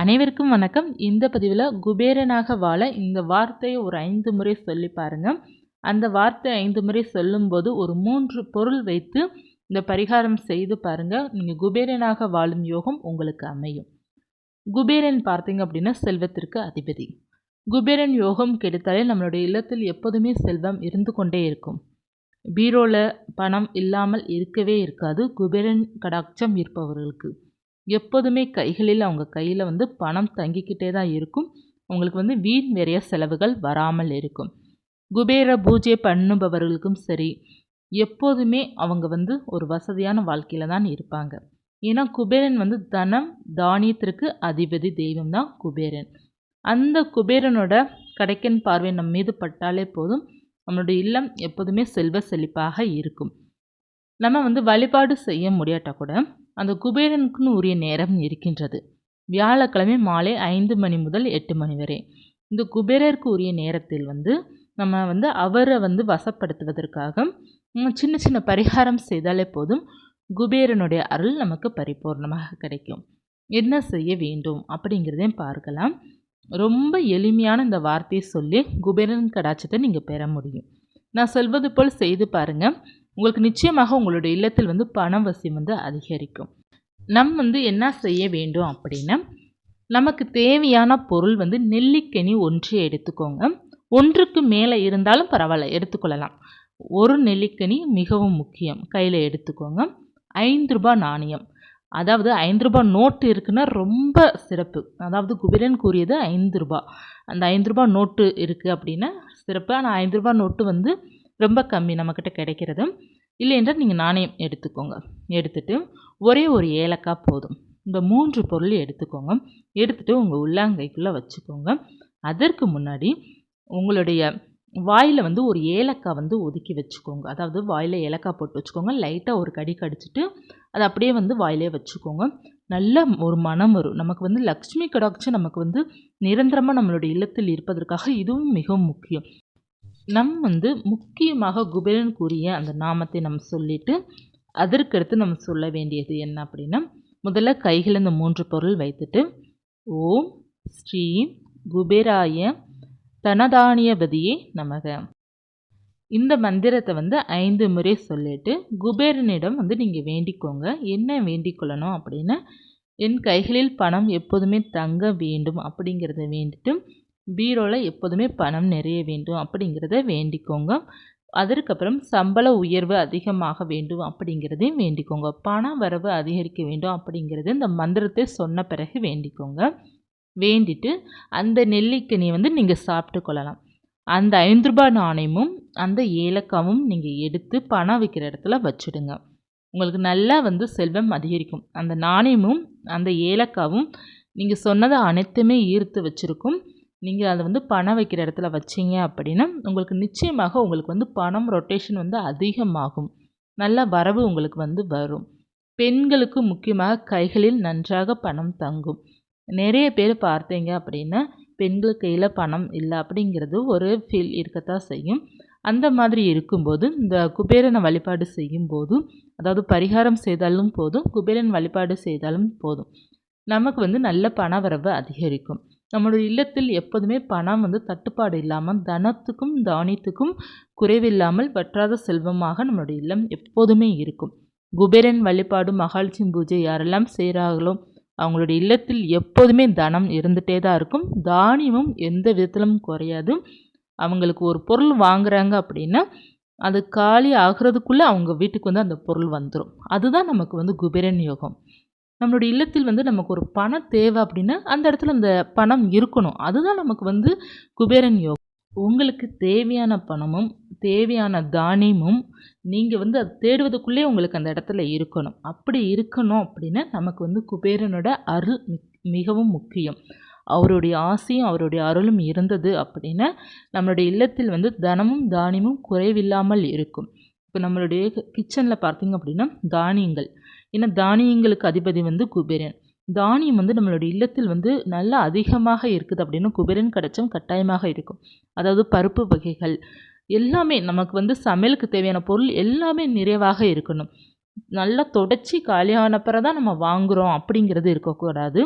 அனைவருக்கும் வணக்கம். இந்த பதிவில் குபேரனாக வாழ இந்த வார்த்தையை ஒரு ஐந்து முறை சொல்லி பாருங்கள் அந்த வார்த்தை ஐந்து முறை சொல்லும்போது ஒரு மூன்று பொருள் வைத்து இந்த பரிகாரம் செய்து பாருங்கள் நீங்கள் குபேரனாக வாழும் யோகம் உங்களுக்கு அமையும். குபேரன் பார்த்தீங்க அப்படின்னா செல்வத்திற்கு அதிபதி. குபேரன் யோகம் கெடுத்தாலே நம்மளுடைய இல்லத்தில் எப்போதுமே செல்வம் இருந்து கொண்டே இருக்கும். பீரோவில் பணம் இல்லாமல் இருக்கவே இருக்காது. குபேரன் கடாட்சம் இருப்பவர்களுக்கு. எப்போதுமே கைகளில் அவங்க கையில் வந்து பணம் தங்கிக்கிட்டே தான் இருக்கும். உங்களுக்கு வந்து வீண் நிறைய செலவுகள் வராமல் இருக்கும். குபேர பூஜை பண்ணுபவர்களுக்கும் சரி எப்போதுமே அவங்க வந்து ஒரு வசதியான வாழ்க்கையில் தான் இருப்பாங்க. ஏன்னா குபேரன் வந்து தனம் தானியத்திற்கு அதிபதி தெய்வம் தான் குபேரன். அந்த குபேரனோட கடைக்கன் பார்வை நம் மீது பட்டாலே போதும். நம்மளுடைய இல்லம் எப்போதுமே செல்வ செழிப்பாக இருக்கும். நம்ம வந்து வழிபாடு செய்ய முடியாட்டால் கூட அந்த குபேரனுக்குன்னு உரிய நேரம் இருக்கின்றது. வியாழக்கிழமை மாலை ஐந்து மணி முதல் எட்டு மணி வரை. இந்த குபேரருக்கு உரிய நேரத்தில் வந்து நம்ம வந்து அவரை வந்து வசப்படுத்துவதற்காக சின்ன சின்ன பரிகாரம் செய்தாலே போதும் குபேரனுடைய அருள் நமக்கு பரிபூர்ணமாக கிடைக்கும். என்ன செய்ய வேண்டும் அப்படிங்கிறதையும் பார்க்கலாம். ரொம்ப எளிமையான இந்த வார்த்தையை சொல்லி குபேரன் கடாச்சத்தை நீங்கள் பெற முடியும். நான் சொல்வது போல் செய்து பாருங்கள் உங்களுக்கு நிச்சயமாக உங்களுடைய இல்லத்தில் வந்து பணம் வசியம் வந்து அதிகரிக்கும். நம் வந்து என்ன செய்ய வேண்டும் அப்படின்னா நமக்கு தேவையான பொருள் வந்து நெல்லிக்கனி ஒன்று எடுத்துக்கோங்க. ஒன்றுக்கு மேலே இருந்தாலும் பரவாயில்ல எடுத்துக்கொள்ளலாம். ஒரு நெல்லிக்கனி மிகவும் முக்கியம் கையில் எடுத்துக்கோங்க. ஐந்து ரூபாய் நாணயம். அதாவது ஐந்து ரூபாய் நோட்டு இருக்குன்னா ரொம்ப சிறப்பு. அதாவது குபேரன் கூறியது ஐந்து ரூபாய். அந்த ஐந்து ரூபாய் நோட்டு இருக்குது அப்படின்னா சிறப்பு. ஆனால் ஐந்து ரூபாய் நோட்டு வந்து ரொம்ப கம்மி நம்மக்கிட்ட கிடைக்கிறது இல்லை என்றால் நீங்கள் நாணயம் எடுத்துக்கோங்க. எடுத்துகிட்டு ஒரே ஒரு ஏலக்காய் போதும். இந்த மூன்று பொருள் எடுத்துக்கோங்க. எடுத்துகிட்டு உங்கள் உள்ளாங்கைக்குள்ளே வச்சுக்கோங்க. அதற்கு முன்னாடி உங்களுடைய வாயில் வந்து ஒரு ஏலக்காய் வந்து ஒதுக்கி வச்சுக்கோங்க. அதாவது வாயில் ஏலக்காய் போட்டு வச்சுக்கோங்க. லைட்டாக ஒரு கடி கடிச்சிட்டு அதை அப்படியே வந்து வாயிலே வச்சுக்கோங்க. நல்ல ஒரு மனம் வரும். நமக்கு வந்து லக்ஷ்மி கடாட்சி நமக்கு வந்து நிரந்தரமாக நம்மளுடைய இல்லத்தில் இருப்பதற்காக இதுவும் மிகவும் முக்கியம். நம் வந்து முக்கியமாக குபேரன் கூறிய அந்த நாமத்தை நம்ம சொல்லிவிட்டு அதற்கடுத்து நம்ம சொல்ல வேண்டியது என்ன அப்படின்னா முதல்ல கைகள் இந்த மூன்று பொருள் வைத்துட்டு ஓம் ஸ்ரீ குபேராய தனதானியபதியே நமக. இந்த மந்திரத்தை வந்து ஐந்து முறை சொல்லிட்டு குபேரனிடம் வந்து நீங்கள் வேண்டிக்கோங்க. என்ன வேண்டிக்கொள்ளணும் அப்படின்னா என் கைகளில் பணம் எப்போதுமே தங்க வேண்டும் அப்படிங்கிறத வேண்டிட்டு பீரோவில் எப்போதுமே பணம் நிறைய வேண்டும் அப்படிங்கிறத வேண்டிக்கோங்க. அதற்கப்புறம் சம்பள உயர்வு அதிகமாக வேண்டும் அப்படிங்கிறதையும் வேண்டிக்கோங்க. பண வரவு அதிகரிக்க வேண்டும் அப்படிங்கிறது இந்த மந்திரத்தை சொன்ன பிறகு வேண்டிக்கோங்க. வேண்டிட்டு அந்த நெல்லிக்கனியை வந்து நீங்கள் சாப்பிட்டு கொள்ளலாம். அந்த ஐந்து ரூபாய் நாணயமும் அந்த ஏலக்காவும் நீங்கள் எடுத்து பணம் வைக்கிற இடத்துல வச்சுடுங்க. உங்களுக்கு நல்லா வந்து செல்வம் அதிகரிக்கும். அந்த நாணயமும் அந்த ஏலக்காவும் நீங்கள் சொன்னதை அனைத்துமே ஈர்த்து வச்சுருக்கும். நீங்கள் அதை வந்து பணம் வைக்கிற இடத்துல வச்சிங்க அப்படின்னா உங்களுக்கு நிச்சயமாக உங்களுக்கு வந்து பணம் ரொட்டேஷன் வந்து அதிகமாகும். நல்ல வரவு உங்களுக்கு வந்து வரும். பெண்களுக்கு முக்கியமாக கைகளில் நன்றாக பணம் தங்கும். நிறைய பேர் பார்த்தீங்க அப்படின்னா பெண்கள் கையில் பணம் இல்லை அப்படிங்கிறது ஒரு ஃபீல் இருக்கத்தான் செய்யும். அந்த மாதிரி இருக்கும்போது இந்த குபேரனை வழிபாடு செய்யும் போதும் அதாவது பரிகாரம் செய்தாலும் போதும் குபேரன் வழிபாடு செய்தாலும் போதும். நமக்கு வந்து நல்ல பண வரவு அதிகரிக்கும். நம்மளுடைய இல்லத்தில் எப்போதுமே பணம் வந்து தட்டுப்பாடு இல்லாமல் தனத்துக்கும் தானியத்துக்கும் குறைவில்லாமல் வற்றாத செல்வமாக நம்மளுடைய இல்லம் எப்போதுமே இருக்கும். குபேரன் வழிபாடு மகாலட்சுமி பூஜை யாரெல்லாம் செய்கிறார்களோ அவங்களுடைய இல்லத்தில் எப்போதுமே தனம் இருந்துகிட்டே தான் இருக்கும். தானியமும் எந்த விதத்திலும் குறையாது. அவங்களுக்கு ஒரு பொருள் வாங்குறாங்க அப்படின்னா அது காலி ஆகிறதுக்குள்ளே அவங்க வீட்டுக்கு வந்து அந்த பொருள் வந்துடும் அதுதான் நமக்கு வந்து குபேரன் யோகம். நம்மளுடைய இல்லத்தில் வந்து நமக்கு ஒரு பணம் தேவை அப்படின்னா அந்த இடத்துல அந்த பணம் இருக்கணும். அதுதான் நமக்கு வந்து குபேரன் யோகம். உங்களுக்கு தேவையான பணமும் தேவையான தானியமும் நீங்கள் வந்து அது தேடுவதுக்குள்ளே உங்களுக்கு அந்த இடத்துல இருக்கணும். அப்படி இருக்கணும் அப்படின்னா நமக்கு வந்து குபேரனோட அருள் மிகவும் முக்கியம். அவருடைய ஆசையும் அவருடைய அருளும் இருந்தது அப்படின்னா நம்மளுடைய இல்லத்தில் வந்து தனமும் தானியமும் குறைவில்லாமல் இருக்கும். இப்போ நம்மளுடைய கிச்சனில் பார்த்திங்க அப்படின்னா தானியங்கள். ஏன்னா தானியங்களுக்கு அதிபதி வந்து குபேரன். தானியம் வந்து நம்மளுடைய இல்லத்தில் வந்து நல்லா அதிகமாக இருக்குது அப்படின்னு குபேரன் கிடைச்சும் கட்டாயமாக இருக்கும். அதாவது பருப்பு வகைகள் எல்லாமே நமக்கு வந்து சமையலுக்கு தேவையான பொருள் எல்லாமே நிறைவாக இருக்கணும். நல்லா தொடச்சி காலியான தான் நம்ம வாங்குகிறோம் அப்படிங்கிறது இருக்கக்கூடாது.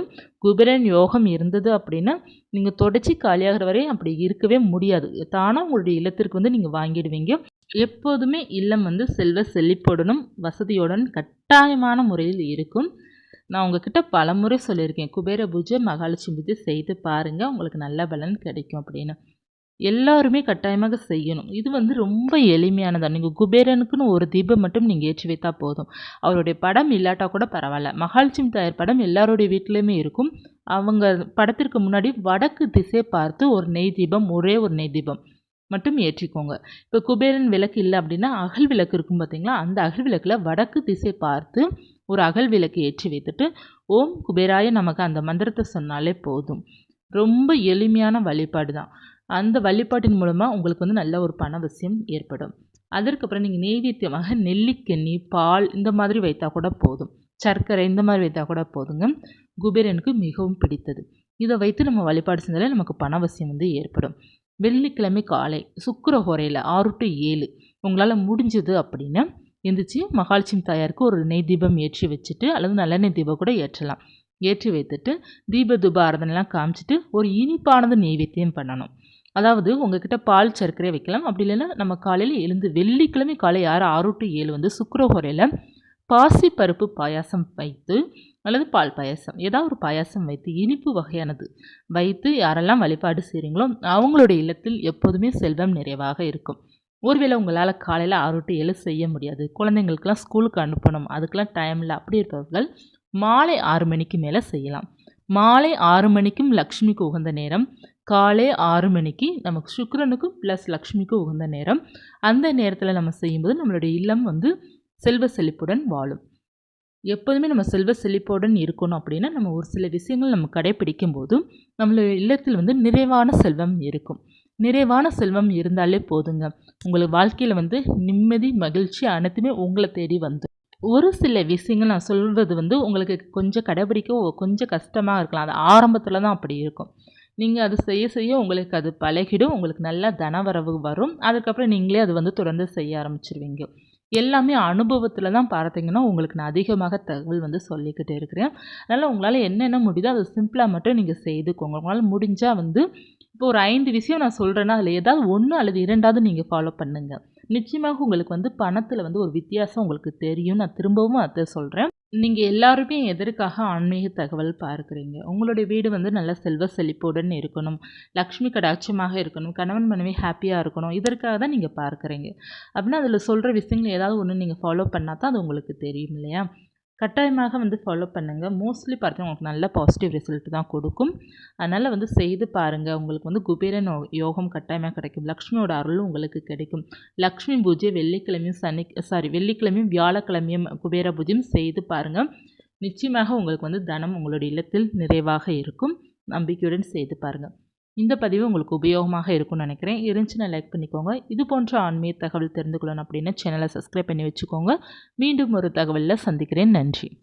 குபேரன் யோகம் இருந்தது அப்படின்னா நீங்கள் தொடச்சி காலியாகிற வரையும் அப்படி இருக்கவே முடியாது. தானாக உங்களுடைய இல்லத்திற்கு வந்து நீங்கள் வாங்கிடுவீங்க. எப்போதுமே இல்லம் வந்து செல்வ செழிப்புடனும் வசதியுடன் கட்டாயமான முறையில் இருக்கும். நான் உங்ககிட்ட பலமுறை சொல்லியிருக்கேன். குபேர பூஜை மகாலட்சுமி பூஜை செய்து பாருங்கள் உங்களுக்கு நல்ல பலன் கிடைக்கும் அப்படின்னு. எல்லாருமே கட்டாயமாக செய்யணும். இது வந்து ரொம்ப எளிமையானதாக நீங்கள் குபேரனுக்குன்னு ஒரு தீபம் மட்டும் நீங்கள் ஏற்றி வைத்தால் போதும். அவருடைய படம் இல்லாட்டா கூட பரவாயில்ல. மகாலட்சுமி தாயார் படம் எல்லாருடைய வீட்லேயுமே இருக்கும். அவங்க படத்திற்கு முன்னாடி வடக்கு திசை பார்த்து ஒரு நெய் தீபம் ஒரே ஒரு நெய் தீபம். மட்டும் ஏற்றிக்கோங்க. இப்போ குபேரன் விளக்கு இல்லை அப்படின்னா அகல் விளக்கு இருக்கும் பார்த்தீங்களா அந்த அகல் விளக்கில் வடக்கு திசை பார்த்து ஒரு அகல் விளக்கு ஏற்றி வைத்துட்டு ஓம் குபேராய நமக்கு அந்த மந்திரத்தை சொன்னாலே போதும். ரொம்ப எளிமையான வழிபாடு தான். அந்த வழிபாட்டின் மூலமாக உங்களுக்கு வந்து நல்ல ஒரு பண விஷயம் ஏற்படும். அதற்கப்புறம் நீங்கள் நெய்வேத்தியமாக நெல்லிக்கண்ணி பால் இந்த மாதிரி வைத்தா கூட போதும். சர்க்கரை இந்த மாதிரி வைத்தா கூட போதுங்க. குபேரனுக்கு மிகவும் பிடித்தது. இதை வைத்து நம்ம வழிபாடு செஞ்சாலே நமக்கு பணவசியம் வந்து ஏற்படும். வெள்ளிக்கிழமை காலை சுக்கர ஹோரையில் ஆறு டு ஏழு. உங்களால் முடிஞ்சது அப்படின்னா எந்திரிச்சு மகாலட்சுமி தாயாருக்கு ஒரு நெய் தீபம் ஏற்றி வச்சுட்டு அல்லது நல்லெண்ணெய் தீபம் கூட ஏற்றலாம். ஏற்றி வைத்துட்டு தீப தூப ஆரதனைலாம் காமிச்சிட்டு ஒரு இனிப்பானது நெய்வேத்தியம் பண்ணணும். அதாவது உங்ககிட்ட பால் சர்க்கரை வைக்கலாம். அப்படி இல்லைன்னா நம்ம காலையில் எழுந்து வெள்ளிக்கிழமை காலை ஆறு ஆறு டு ஏழு வந்து சுக்கரஹோரையில் பாசி பருப்பு பாயாசம் வைத்து அல்லது பால் பாயாசம். ஏதாவது ஒரு பாயாசம் வைத்து இனிப்பு வகையானது வைத்து யாரெல்லாம் வழிபாடு செய்கிறீங்களோ அவங்களுடைய இல்லத்தில் எப்போதுமே செல்வம் நிறைவாக இருக்கும். ஒருவேளை உங்களால் காலையில் ஆறு டு ஏழு செய்ய முடியாது. குழந்தைங்களுக்கெல்லாம் ஸ்கூலுக்கு அனுப்பணும். அதுக்கெல்லாம் டைம் இல்லை அப்படி இருப்பவர்கள் மாலை ஆறு மணிக்கு மேலே செய்யலாம். மாலை ஆறு மணிக்கும் லக்ஷ்மிக்கு உகந்த நேரம் காலை ஆறு மணிக்கு நமக்கு சுக்கரனுக்கும் ப்ளஸ் லக்ஷ்மிக்கும் உகந்த நேரம். அந்த நேரத்தில் நம்ம செய்யும்போது நம்மளுடைய இல்லம் வந்து செல்வ செழிப்புடன் வாழும். எப்போதுமே நம்ம செல்வ செழிப்புடன் இருக்கணும் அப்படின்னா நம்ம ஒரு சில விஷயங்கள் நம்ம கடைப்பிடிக்கும் போதும் நம்மளுடைய இல்லத்தில் வந்து நிறைவான செல்வம் இருக்கும். நிறைவான செல்வம் இருந்தாலே போதுங்க. உங்களுக்கு வாழ்க்கையில் வந்து நிம்மதி மகிழ்ச்சி அனைத்துமே உங்களை தேடி வந்துடும் ஒரு சில விஷயங்கள் நான் சொல்வது வந்து உங்களுக்கு கொஞ்சம் கடைபிடிக்க கொஞ்சம் கஷ்டமாக இருக்கலாம். அது ஆரம்பத்தில் தான் அப்படி இருக்கும். நீங்கள் அது செய்ய செய்ய உங்களுக்கு அது பழகிடும். உங்களுக்கு நல்ல தனவரவு வரும். அதுக்கப்புறம் நீங்களே அது வந்து தொடர்ந்து செய்ய ஆரம்பிச்சிருவீங்க. எல்லாமே அனுபவத்தில் தான் பார்த்தீங்கன்னா உங்களுக்கு நான் அதிகமாக தகவல் வந்து சொல்லிக்கிட்டே இருக்கிறேன். அதனால் உங்களால் என்னென்ன முடியுதோ அதை சிம்பிளாக மட்டும் நீங்கள் செய்துக்கோங்க. உங்களால் முடிஞ்சால் வந்து இப்போ ஒரு ஐந்து விஷயம் நான் சொல்கிறேன்னா அதில் ஏதாவது ஒன்று அல்லது இரண்டாவது நீங்கள் ஃபாலோ பண்ணுங்கள் நிச்சயமாக உங்களுக்கு வந்து பணத்தில் வந்து ஒரு வித்தியாசம் உங்களுக்கு தெரியும் நான் திரும்பவும் அதை சொல்கிறேன் நீங்கள் எல்லாருமே எதற்காக ஆன்மீக தகவல் பார்க்குறீங்க? உங்களுடைய வீடு வந்து நல்ல செல்வ செழிப்புடன் இருக்கணும். லக்ஷ்மி கடாட்சமாக இருக்கணும். கணவன் மனைவி ஹாப்பியாக இருக்கணும். இதற்காக தான் நீங்கள் பார்க்குறீங்க. அப்படின்னா அதில் சொல்கிற விஷயங்கள் ஏதாவது ஒன்று நீங்கள் ஃபாலோ பண்ணால் தான் அது உங்களுக்கு தெரியும் இல்லையா? கட்டாயமாக வந்து ஃபாலோ பண்ணுங்கள் மோஸ்ட்லி பார்த்தீங்கன்னா உங்களுக்கு நல்ல பாசிட்டிவ் ரிசல்ட் தான் கொடுக்கும். அதனால் வந்து செய்து பாருங்கள் உங்களுக்கு வந்து குபேரன் யோகம் கட்டாயமாக கிடைக்கும். லக்ஷ்மியோட அருளும் உங்களுக்கு கிடைக்கும். லக்ஷ்மி பூஜை வெள்ளிக்கிழமையும் சனி சாரி வெள்ளிக்கிழமையும் வியாழக்கிழமையும் குபேர பூஜையும் செய்து பாருங்கள் நிச்சயமாக உங்களுக்கு வந்து தனம் உங்களுடைய இல்லத்தில் நிறைவாக இருக்கும். நம்பிக்கையுடன் செய்து பாருங்கள் இந்த பதிவு உங்களுக்கு உபயோகமாக இருக்கும்னு நினைக்கிறேன். இருந்துச்சுன்னா லைக் பண்ணிக்கோங்க. இது போன்ற ஆன்மீக தகவல் தெரிந்து கொள்ளணும் அப்படின்னு சேனலை சப்ஸ்கிரைப் பண்ணி வச்சுக்கோங்க. மீண்டும் ஒரு தகவலில் சந்திக்கிறேன். நன்றி.